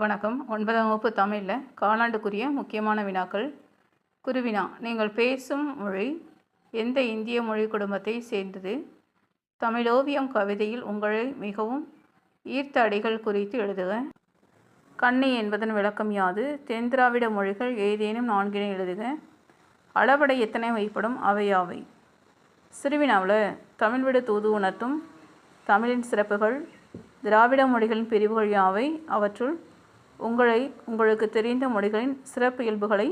வணக்கம். ஒன்பதாம் வகுப்பு தமிழில் காலாண்டுக்குரிய முக்கியமான வினாக்கள். குருவினா நீங்கள் பேசும் மொழி எந்த இந்திய மொழி குடும்பத்தை சேர்ந்தது? தமிழோவியம் கவிதையில் உங்களை மிகவும் ஈர்த்த அடிகள் குறித்து எழுதுக. கண்ணி என்பதன் விளக்கம் யாது? தென்திராவிட மொழிகள் ஏதேனும் நான்கினை எழுதுக. அளவடை எத்தனை வைப்படும் அவை யாவை? சிறுவினாவில் தமிழ் விட தூது உணர்த்தும் தமிழின் சிறப்புகள் திராவிட மொழிகளின் பிரிவுகள் யாவை? அவற்றுள் உங்களை உங்களுக்கு தெரிந்த மொழிகளின் சிறப்பு இயல்புகளை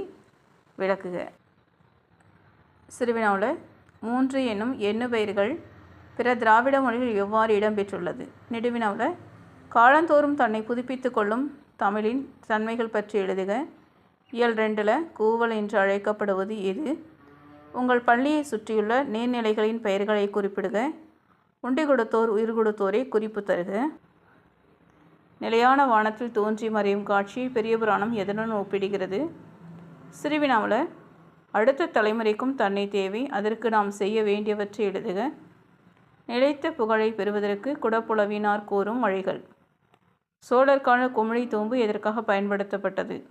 விளக்குக. சிறுவினாவில் மூன்று என்னும் எண்ணு பெயர்கள் பிற திராவிட மொழிகள் எவ்வாறு இடம்பெற்றுள்ளது நெடுவினாவில் காலந்தோறும் தன்னை புதுப்பித்து கொள்ளும் தமிழின் தன்மைகள் பற்றி எழுதுக. இயல் ரெண்டில் கூவல் என்று அழைக்கப்படுவது எது? உங்கள் பள்ளியை சுற்றியுள்ள நீர்நிலைகளின் பெயர்களை குறிப்பிடுக. உண்டி கொடுத்தோர் உயிர் கொடுத்தோரை குறிப்பு தருக. நிலையான வானத்தில் தோன்றி மறையும் காட்சியை பெரிய புராணம் எதனுடன் ஒப்பிடுகிறது? சிறுவினாவில் அடுத்த தலைமுறைக்கும் தன்னை தேவை அதற்கு நாம் செய்ய வேண்டியவற்றை எழுதுக. நிலைத்த புகழை பெறுவதற்கு குடப்புலவினார் கூறும் வழிகள். சோழர் கால குமிழி தூம்பு எதற்காக பயன்படுத்தப்பட்டது?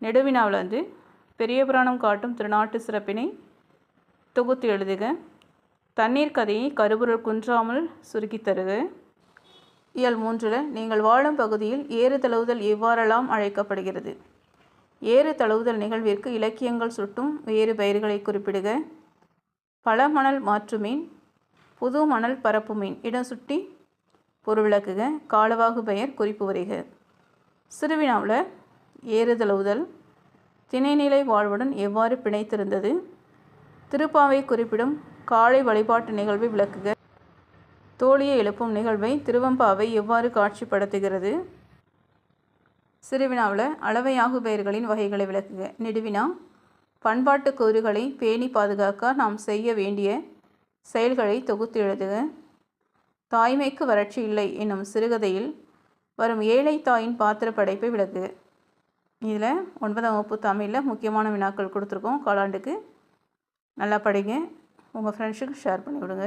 நெடுவினாவில் வந்து பெரிய புராணம் காட்டும் திருநாட்டு சிறப்பினை தொகுத்து எழுதுக. தண்ணீர் கதையை கருபொருள் குன்றாமல் சுருக்கித் தருக. இயல் மூன்றில் நீங்கள் வாழும் பகுதியில் ஏறு தழுவுதல் எவ்வாறெல்லாம் அழைக்கப்படுகிறது. ஏறு தழுவுதல் நிகழ்விற்கு இலக்கியங்கள் சுட்டும் வேறு பெயர்களை குறிப்பிடுக. பழமணல் மாற்றுமீன் புது மணல் பரப்பு மீன் இடம் சுட்டி பொருள் விளக்குக காலவாகு பெயர் குறிப்பு வரிக. சிறுவினாவில் ஏறுதழுவுதல் திணைநிலை வாழ்வுடன் எவ்வாறு பிணைத்திருந்தது? திருப்பாவை குறிப்பிடும் காலை வழிபாட்டு நிகழ்வை விளக்குக. தோழியை எழுப்பும் நிகழ்வை திருவம்பாவை எவ்வாறு காட்சிப்படுத்துகிறது? சிறுவினாவில் அளவையாகு பெயர்களின் வகைகளை விளக்குக. நெடுவினா பண்பாட்டு கூறுகளை பேணி பாதுகாக்க நாம் செய்ய வேண்டிய செயல்களை தொகுத்து எழுதுக. தாய்மைக்கு வறட்சி இல்லை என்னும் சிறுகதையில் வரும் ஏழை தாயின் பாத்திர படைப்பை விளக்குக. இதில் ஒன்பதாம் வகுப்பு தமிழில் முக்கியமான வினாக்கள் கொடுத்துருக்கோம். காலாண்டுக்கு நல்லா படிங்க. உங்கள் ஃப்ரெண்ட்ஸுக்கு ஷேர் பண்ணி விடுங்க